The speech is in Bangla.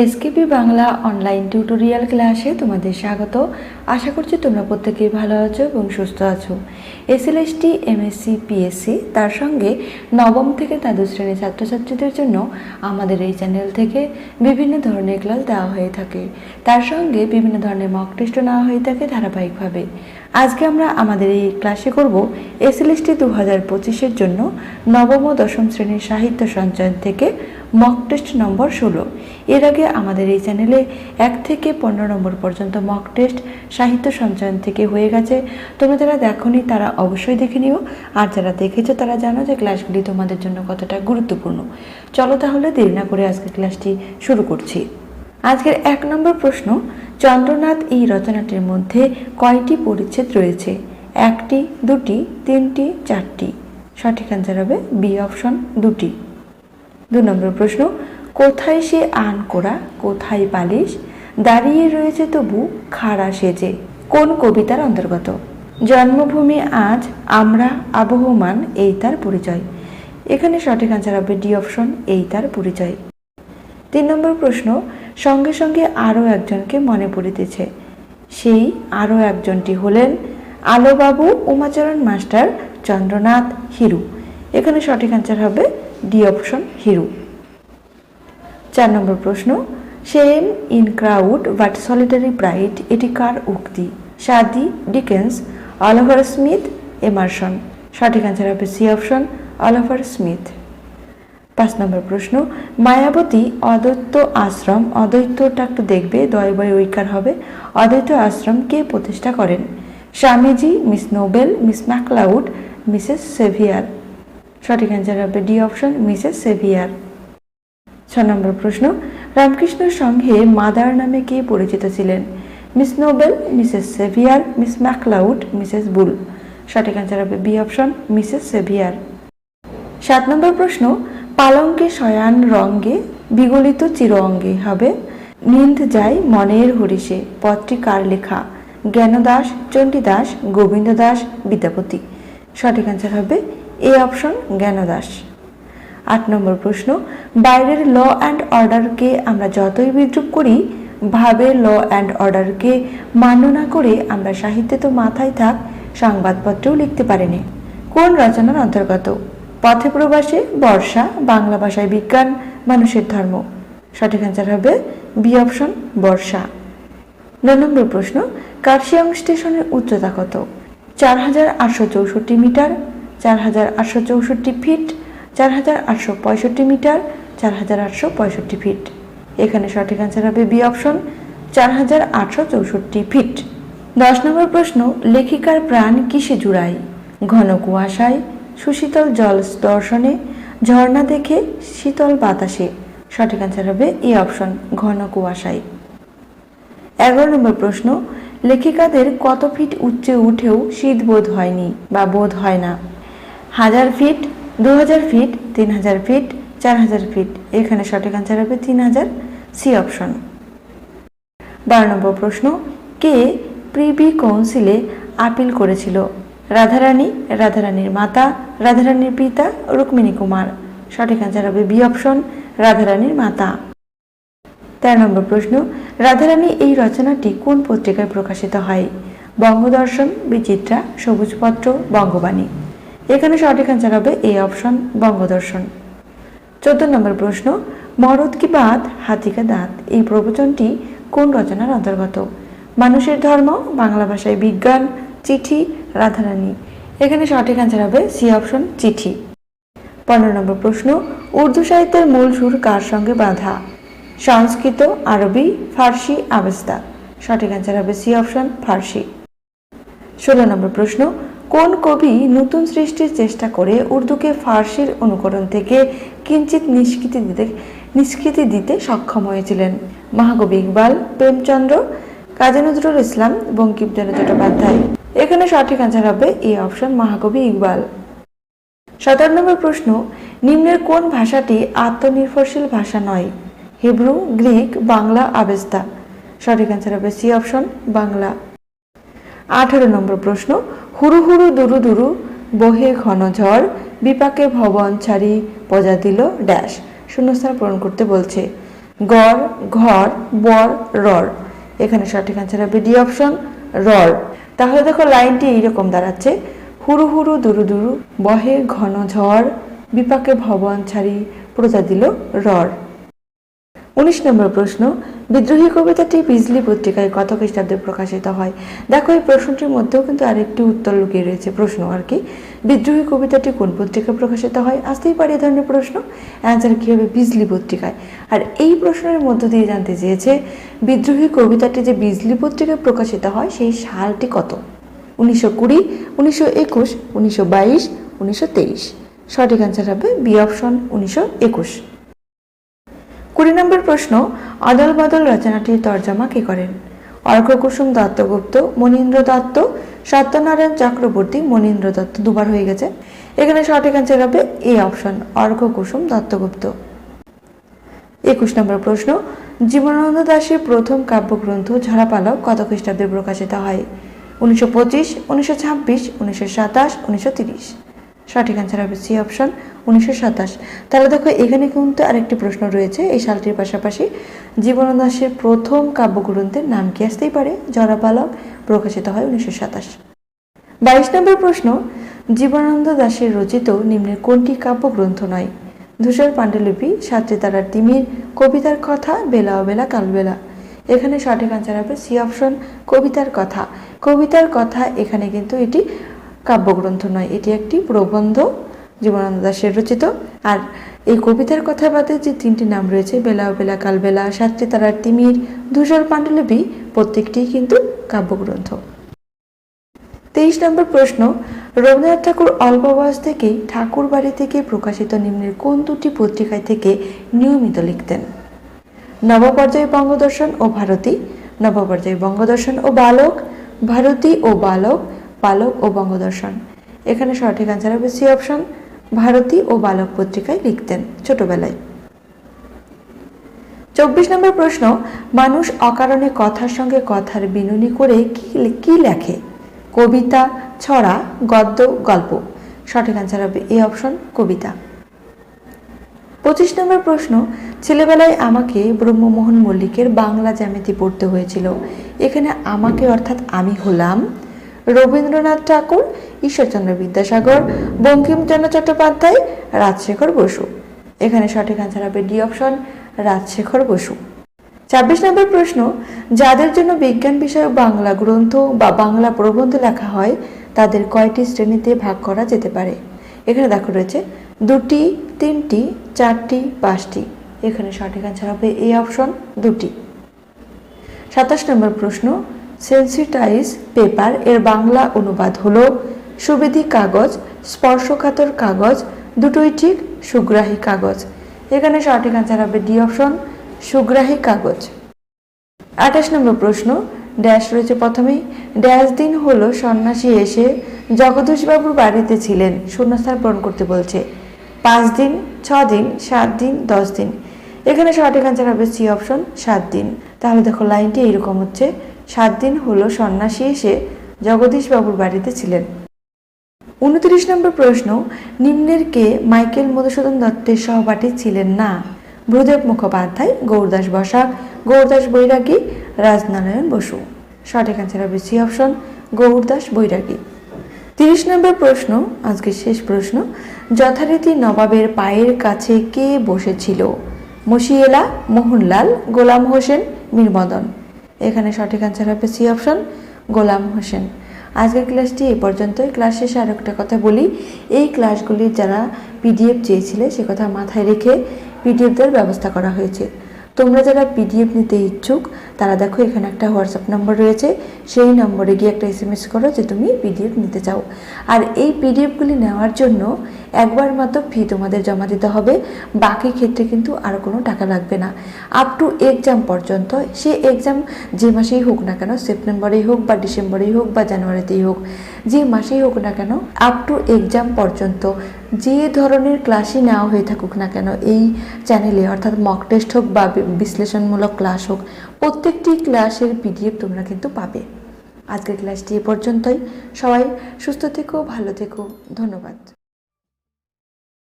এসকেপি বাংলা অনলাইন টিউটোরিয়াল ক্লাসে তোমাদের স্বাগত। আশা করছি তোমরা প্রত্যেকেই ভালো আছো এবং সুস্থ আছো। এসএলএসটি এমএসসি পিএসসি তার সঙ্গে নবম থেকে দ্বাদশ শ্রেণির ছাত্রছাত্রীদের জন্য আমাদের এই চ্যানেল থেকে বিভিন্ন ধরনের ক্লাস দেওয়া হয়ে থাকে। তার সঙ্গে বিভিন্ন ধরনের মক টেস্টও নেওয়া হয়ে থাকে ধারাবাহিকভাবে। আজকে আমরা আমাদের এই ক্লাসে করব এসএলএসটি দু হাজার পঁচিশের জন্য নবম ও দশম শ্রেণির সাহিত্য সঞ্চয়ন থেকে মক টেস্ট নম্বর ষোলো। এর আগে আমাদের এই চ্যানেলে এক থেকে পনেরো নম্বর পর্যন্ত মক টেস্ট সাহিত্য সঞ্চয়ন থেকে হয়ে গেছে। তোমরা যারা দেখোনি, তারা অবশ্যই দেখে নিও। আর যারা দেখেছ, তারা জানো যে ক্লাসগুলি তোমাদের জন্য কতটা গুরুত্বপূর্ণ। চলো তাহলে দেরি না করে আজকের ক্লাসটি শুরু করছি। আজকের এক নম্বর প্রশ্ন, চন্দ্রনাথ এই রচনাটির মধ্যে কয়টি পরিচ্ছেদ রয়েছে? একটি, দুটি, তিনটি, চারটি। সঠিক অ্যান্সার হবে বি অপশন দুটি। দু নম্বর প্রশ্ন কোথায় সে আন করা কোথায় বালিশ? দাঁড়িয়ে রয়েছে তবু খাড়া সেজে। কোন কবিতার অন্তর্গত? জন্মভূমি আজ আমরা আবহমান, এই তার পরিচয়। এখানে সঠিক আনসার হবে ডি অপশন এই তার পরিচয়। তিন নম্বর প্রশ্ন, সঙ্গে সঙ্গে আরও একজনকে মনে পড়িতেছে। সেই আরও একজনটি হলেন আলোবাবু উমাচরণ মাস্টার চন্দ্রনাথ হিরু। এখানে সঠিক অ্যান্সার হবে ডি অপশন হিরু। চার নম্বর প্রশ্ন same in crowd but solitary pride এটি কার উক্তি? Saadi, Dickens, Oliver Smith, Emerson. সঠিক অ্যান্সার হবে সি অপশন, অলিভার স্মিথ। পাঁচ নম্বর প্রশ্ন, মায়াবতী অদ্বৈত আশ্রম অদ্বৈতটা একটু দেখবে, দয় বয় ঐকার হবে, অদ্বৈত আশ্রম কে প্রতিষ্ঠা করেন? Swamiji, Miss Noble, Miss MacLeod, Mrs Sevier. সঠিক অ্যান্সার হবে ডি অপশন, মিসেস সেভিয়ার। ছ নম্বর প্রশ্ন, রামকৃষ্ণের সঙ্গে মাদার নামে কে পরিচিত ছিলেন? Miss Noble, Mrs Sevier, Miss MacLeod, Mrs Bull? সঠিক অ্যান্সার হবে বি অপশন, মিসেস সেভিয়ার। সাত নম্বর প্রশ্ন, পালঙ্কে শয়ান রঙ্গে, বিগলিত চির অঙ্গে হবে, নিন্দ যায় মনের হরিষে, পদটি কার লেখা? জ্ঞানদাস, চণ্ডীদাস গোবিন্দ দাস বিদ্যাপতি। সঠিক অ্যান্সার হবে এ অপশন, জ্ঞানদাস। আট নম্বর প্রশ্ন, বাইরের ল অ্যান্ড অর্ডারকে আমরা যতই বিদ্রুপ করি, ভাবে ল অ্যান্ড অর্ডারকে মান্য না করে আমরা সাহিত্যে তো মাথায় থাক, সংবাদপত্রেও লিখতে পারিনি। কোন রচনার অন্তর্গত? পথে প্রবাসে, বর্ষা, বাংলা ভাষায় বিজ্ঞান, মানুষের ধর্ম। সঠিক অ্যান্সার হবে বি অপশন, বর্ষা। নয় নম্বর প্রশ্ন, কার্শিয়াং স্টেশনের উচ্চতা কত? চার হাজার আটশো চৌষট্টি মিটার, চার হাজার আটশো চৌষট্টি ফিট চার হাজার আটশো পঁয়ষট্টি মিটার, চার হাজার আটশো পঁয়ষট্টি ফিট। এখানে সঠিক অ্যান্সার হবে বি অপশন চার হাজার আটশো চৌষট্টি ফিট। দশ নম্বর প্রশ্ন, লেখিকার প্রাণ কিসে জুড়ায়? ঘন কুয়াশায়, সুশীতল জল দর্শনে ঝর্ণা দেখে শীতল বাতাসে। সঠিক অ্যান্সার হবে এ অপশন ঘন কুয়াশায়। এগারো নম্বর প্রশ্ন, লেখিকাদের কত ফিট উচ্চে উঠেও শীত বোধ হয়নি বা বোধ হয় না? হাজার ফিট দু হাজার ফিট তিন হাজার ফিট চার হাজার ফিট এখানে সঠিক অ্যান্সার হবে তিন হাজার সি অপশন বারো নম্বর প্রশ্ন, কে প্রিভি কাউন্সিলে আপিল করেছিল? রাধারানী, রাধারানীর মাতা, রাধারানীর পিতা, রুক্মিণী কুমার। সঠিক অ্যান্সার হবে বি অপশন রাধারানীর মাতা। তেরো নম্বর প্রশ্ন, রাধারানী এই রচনাটি কোন পত্রিকায় প্রকাশিত হয়? বঙ্গদর্শন, বিচিত্রা, সবুজপত্র, বঙ্গবাণী। এখানে সঠিক অ্যান্সার হবে এ অপশন বঙ্গদর্শন। চোদ্দ নম্বর প্রশ্ন, মরদ কি বাদ হাতিকা দাঁত? এই প্রবচনটি কোন রচনার অন্তর্গত? মানুষের ধর্ম, বাংলা ভাষায় বিজ্ঞান, চিঠি, রাধারানী। এখানে সঠিক অ্যান্সার হবে সি অপশন চিঠি। পনেরো নম্বর প্রশ্ন, উর্দু সাহিত্যের মূল সুর কার সঙ্গে বাঁধা? সংস্কৃত, আরবি, ফার্সি, আবেস্তা। সঠিক অ্যান্সার হবে সি অপশন ফার্সি। ষোলো নম্বর প্রশ্ন কোন কবি নতুন সৃষ্টির চেষ্টা করে উর্দুকে ফার্সির অনুকরণ থেকে কিঞ্চিত নিষ্কৃতি দিতে নিষ্কৃতি দিতে সক্ষম হয়েছিলেন? মহাকবি ইকবাল, প্রেমচন্দ্র, কাজী নজরুল ইসলাম, বঙ্কিমচন্দ্র চট্টোপাধ্যায়। এখানে সঠিক অ্যান্সার হবে এ অপশন মহাকবি ইকবাল। সতেরো নম্বর প্রশ্ন, নিম্নের কোন ভাষাটি আত্মনির্ভরশীল ভাষা নয়? Hebrew, Greek, Bangla, Avesta. সঠিক অ্যান্সার হবে সি অপশন বাংলা। আঠারো নম্বর প্রশ্ন হুরু হুরু দুরু দুরু বহে ঘন ঝড়, বিপাকে ভবন ছাড়ি পজা দিল ড্যাশ। শূন্যস্থান পূরণ করতে বলছে, গড়, ঘর, বর রর এখানে সঠিক আনসার হবে ডি অপশন রর তাহলে দেখো লাইনটি এইরকম দাঁড়াচ্ছে, হুরু হুরু দুরু দুরু বহে ঘন ঝড়, বিপাকে ভবন ছাড়ি প্রজা দিল রর উনিশ নম্বর প্রশ্ন, বিদ্রোহী কবিতাটি বিজলি পত্রিকায় কত খ্রিস্টাব্দে প্রকাশিত হয়? দেখো, এই প্রশ্নটির মধ্যেও কিন্তু আরেকটি উত্তর লুকিয়ে রয়েছে। প্রশ্ন আর কি, বিদ্রোহী কবিতাটি কোন পত্রিকায় প্রকাশিত হয়? আসতেই পারে এ ধরনের প্রশ্ন। অ্যান্সার কী হবে? বিজলি পত্রিকায়। আর এই প্রশ্নের মধ্য দিয়ে জানতে চেয়েছে, বিদ্রোহী কবিতাটি যে বিজলি পত্রিকায় প্রকাশিত হয়, সেই সালটি কত? উনিশশো কুড়ি, উনিশশো একুশ, উনিশশো বাইশ, উনিশশো তেইশ। সঠিক অ্যান্সার হবে বি অপশন উনিশশো একুশ। কুড়ি নম্বর প্রশ্ন অদল বদল রচনাটির তর্জমা কে করেন? অর্ঘকুসুম দত্তগুপ্ত মনীন্দ্র দত্ত, সত্যনারায়ণ চক্রবর্তী, মনীন্দ্র দত্ত দুবার হয়ে গেছে। এখানে সঠিক অ্যান্সার হবে এ অপশন অর্ঘকুসুম দত্তগুপ্ত একুশ নম্বর প্রশ্ন, জীবনানন্দ দাশের প্রথম কাব্যগ্রন্থ ঝরাপালক কত খ্রিস্টাব্দে প্রকাশিত হয়? উনিশশো পঁচিশ, উনিশশো ছাব্বিশ, উনিশশো সাতাশ, উনিশশো তিরিশ। সঠিক অ্যান্সার হবে সি অপশন উনিশশো সাতাশ। তাহলে দেখো, এখানে কিন্তু আরেকটি প্রশ্ন রয়েছে। এই সালটির পাশাপাশি জীবনানন্দ দাশের প্রথম কাব্যগ্রন্থের নাম কি আসতেই পারে? জরাপালক প্রকাশিত হয় উনিশশো সাতাশ। বাইশ নম্বর প্রশ্ন, জীবনানন্দ দাশের রচিত নিম্নের কোনটি কাব্যগ্রন্থ নয়? ধূসর পাণ্ডুলিপি সাতটি তারার তিমির, কবিতার কথা, বেলা অবেলা, কালবেলা। এখানে সঠিক আনসার হবে সি অপশন কবিতার কথা। কবিতার কথা এখানে কিন্তু এটি কাব্যগ্রন্থ নয়, এটি একটি প্রবন্ধ জীবনানন্দ দাশের রচিত। আর এই কবিতার কথা বাদে যে তিনটি নাম রয়েছে, বেলা বেলা কালবেলা সাতটি তারার তিমির, ধূসর পাণ্ডুলিপি, প্রত্যেকটি কিন্তু কাব্যগ্রন্থ। তেইশ নম্বর প্রশ্ন, রবীন্দ্রনাথ ঠাকুর অল্প বয়স থেকেই ঠাকুর বাড়ি থেকে প্রকাশিত নিম্নের কোন দুটি পত্রিকায় থেকে নিয়মিত লিখতেন? নবপর্যায় বঙ্গদর্শন ও ভারতী, নবপর্যায় বঙ্গদর্শন ও বালক, ভারতী ও বালক বালক ও বঙ্গদর্শন। এখানে সঠিক আনসার হবে সি অপশন ভারতী ও বালক পত্রিকায় লিখতেন ছোটবেলায়। চব্বিশ নম্বর প্রশ্ন, মানুষ অকারণে কথার সঙ্গে কথার বিনুনি করে কি লেখে? কবিতা, ছড়া, গদ্য, গল্প। সঠিক আনসার হবে এ অপশন কবিতা। পঁচিশ নম্বর প্রশ্ন, ছেলেবেলায় আমাকে ব্রহ্মমোহন মল্লিকের বাংলা জ্যামিতি পড়তে হয়েছিল। এখানে আমাকে অর্থাৎ আমি হলাম রবীন্দ্রনাথ ঠাকুর, ঈশ্বরচন্দ্র বিদ্যাসাগর বঙ্কিমচন্দ্র চট্টোপাধ্যায়, রাজশেখর বসু। এখানে সঠিক আনসার হবে ডি অপশন রাজশেখর বসু। ছাব্বিশ নম্বর প্রশ্ন, যাদের জন্য বিজ্ঞান বিষয়ক বাংলা গ্রন্থ বা বাংলা প্রবন্ধ লেখা হয়, তাদের কয়টি শ্রেণীতে ভাগ করা যেতে পারে? এখানে দেখো রয়েছে, দুটি, তিনটি, চারটি, পাঁচটি। এখানে সঠিক আনসার হবে এ অপশন দুটি। সাতাশ নম্বর প্রশ্ন সেন্সিটাইজ পেপার এর বাংলা অনুবাদ হল, সুবিধি কাগজ, স্পর্শকাতর কাগজ, দুটোই ঠিক সুগ্রাহী কাগজ। এখানে সঠিক আনসার হবে ডি অপশন সুগ্রাহী কাগজ। আঠাশ নম্বর প্রশ্ন ড্যাশ রয়েছে প্রথমেই। ড্যাশ দিন হলো সন্ন্যাসী এসে জগদীশবাবুর বাড়িতে ছিলেন, শূন্যস্থান পূরণ করতে বলছে। পাঁচ দিন, ছ দিন, সাত দিন, দশ দিন। এখানে সঠিক আনসার হবে সি অপশন সাত দিন। তাহলে দেখো লাইনটি এইরকম হচ্ছে। সাত দিন হলো সন্ন্যাসী এসে জগদীশবাবুর বাড়িতে ছিলেন। উনত্রিশ নম্বর প্রশ্ন, নিম্নের কে মাইকেল মধুসূদন দত্তের সহপাঠী ছিলেন না? ভূদেব মুখোপাধ্যায়, গৌরদাস বসাক, গৌরদাস বৈরাগী, রাজনারায়ণ বসু। সঠিক অ্যান্সার হবে সি অপশন গৌরদাস বৈরাগী। তিরিশ নম্বর প্রশ্ন, আজকের শেষ প্রশ্ন, যথারীতি নবাবের পায়ের কাছে কে বসেছিল? মশিয়েলা, মোহনলাল, গোলাম হোসেন, মীরমদন। এখানে সঠিক অ্যান্সার হবে সি অপশন গোলাম হোসেন। আজকের ক্লাসটি এই পর্যন্তই। ক্লাস শেষে আর একটা কথা বলি। এই ক্লাসগুলির যারা পিডিএফ চেয়েছিলে, সে কথা মাথায় রেখে পিডিএফ দেওয়ার ব্যবস্থা করা হয়েছে। তোমরা যারা পিডিএফ নিতে ইচ্ছুক, তারা দেখো এখানে একটা হোয়াটসঅ্যাপ নম্বর রয়েছে। সেই নম্বরে গিয়ে একটা এসএমএস করো যে তুমি পিডিএফ নিতে চাও। আর এই পিডিএফগুলি নেওয়ার জন্য একবার মাত্র ফি তোমাদের জমা দিতে হবে। বাকি ক্ষেত্রে কিন্তু আর কোনো টাকা লাগবে না। আপ টু এক্সাম পর্যন্ত, সে এক্সাম যে মাসেই হোক না কেন সেপ্টেম্বরেই হোক বা ডিসেম্বরেই হোক বা জানুয়ারিতেই হোক, যে মাসেই হোক না কেন আপ টু এক্সাম পর্যন্ত, যে ধরনের ক্লাসই নেওয়া হয়ে থাকুক না কেন, এই চ্যানেলে অর্থাৎ মক টেস্ট হোক বা বিশ্লেষণমূলক ক্লাস হোক, প্রত্যেকটি ক্লাসের পিডিএফ তোমরা কিন্তু পাবে। আজকের ক্লাসটি এ পর্যন্তই। সবাই সুস্থ থেকো, ভালো থেকো। ধন্যবাদ।